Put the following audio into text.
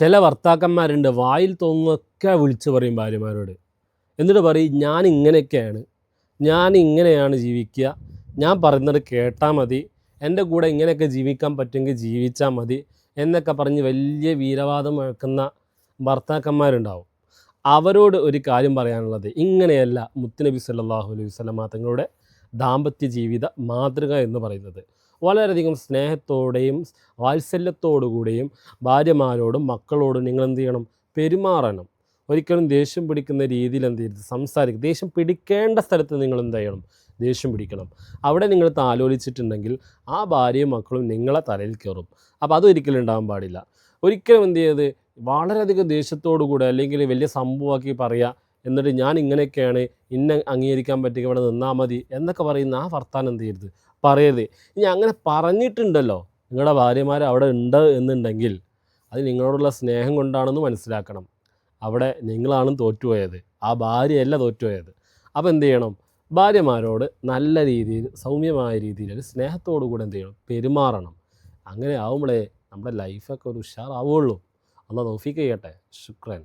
ചില ഭർത്താക്കന്മാരുണ്ട് വായിൽ തോന്നുന്നൊക്കെ വിളിച്ച് പറയും ഭാര്യമാരോട്. എന്നിട്ട് പറയും ഞാൻ ഇങ്ങനെയൊക്കെയാണ് ഞാൻ ഇങ്ങനെയാണ് ജീവിക്കുക. ഞാൻ പറയുന്നത് കേട്ടാൽ മതി. എന്റെ കൂടെ ഇങ്ങനെയൊക്കെ ജീവിക്കാൻ പറ്റുമെങ്കിൽ ജീവിച്ചാൽ മതി. എന്നൊക്കെ പറഞ്ഞ് വലിയ വീരവാദം മുഴക്കുന്ന ഭർത്താക്കന്മാരുണ്ടാവും. അവരോട് ഒരു കാര്യം പറയാനുള്ളത് ഇങ്ങനെയല്ല മുത്തുനബി സല്ലാഹു അലൈഹി വസല്ലമ തങ്ങളുടെ ദാമ്പത്യ ജീവിത മാതൃക എന്ന് പറയുന്നത്. വളരെയധികം സ്നേഹത്തോടെയും വാത്സല്യത്തോടുകൂടിയും ഭാര്യമാരോടും മക്കളോടും നിങ്ങൾ എന്ത് ചെയ്യണം പെരുമാറണം. ഒരിക്കലും ദേഷ്യം പിടിക്കുന്ന രീതിയിൽ എന്ത് ചെയ്യരുത് സംസാരിക്കും ദേഷ്യം പിടിക്കേണ്ട സ്ഥലത്ത് നിങ്ങൾ എന്ത് ചെയ്യണം ദേഷ്യം പിടിക്കണം. അവിടെ നിങ്ങൾ താലോലിച്ചിട്ടുണ്ടെങ്കിൽ ആ ഭാര്യയും മക്കളും നിങ്ങളെ തലയിൽ കയറും അപ്പോൾ അതൊരിക്കലും ഉണ്ടാകാൻ പാടില്ല. ഒരിക്കലും എന്ത് ചെയ്യത് വളരെയധികം ദേഷ്യത്തോടു കൂടെ അല്ലെങ്കിൽ വലിയ സംഭവമാക്കി പറയുക എന്നിട്ട് ഞാൻ ഇങ്ങനെയൊക്കെയാണ് ഇന്നെ അംഗീകരിക്കാൻ പറ്റിയ ഇവിടെ നിന്നാൽ മതി എന്നൊക്കെ പറയുന്ന ആ വർത്താനം എന്ത് ചെയ്യരുത്. പറയരുത്. ഇനി അങ്ങനെ പറഞ്ഞിട്ടുണ്ടല്ലോ. നിങ്ങളുടെ ഭാര്യമാർ അവിടെ ഉണ്ട് എന്നുണ്ടെങ്കിൽ അത് നിങ്ങളോടുള്ള സ്നേഹം കൊണ്ടാണെന്ന് മനസ്സിലാക്കണം. അവിടെ നിങ്ങളാണ് തോറ്റുപോയത്. ആ ഭാര്യയല്ല തോറ്റുപോയത്. അപ്പോൾ എന്ത് ചെയ്യണം? ഭാര്യമാരോട് നല്ല രീതിയിൽ സൗമ്യമായ രീതിയിൽ ഒരു സ്നേഹത്തോടു കൂടെ എന്ത് ചെയ്യണം? പെരുമാറണം. അങ്ങനെ ആവുമ്പോഴേ നമ്മുടെ ലൈഫൊക്കെ ഒരു ഉഷാറാവുള്ളൂ. അല്ല തോഫിക്ക് ചെയ്യട്ടെ. ശുക്രൻ.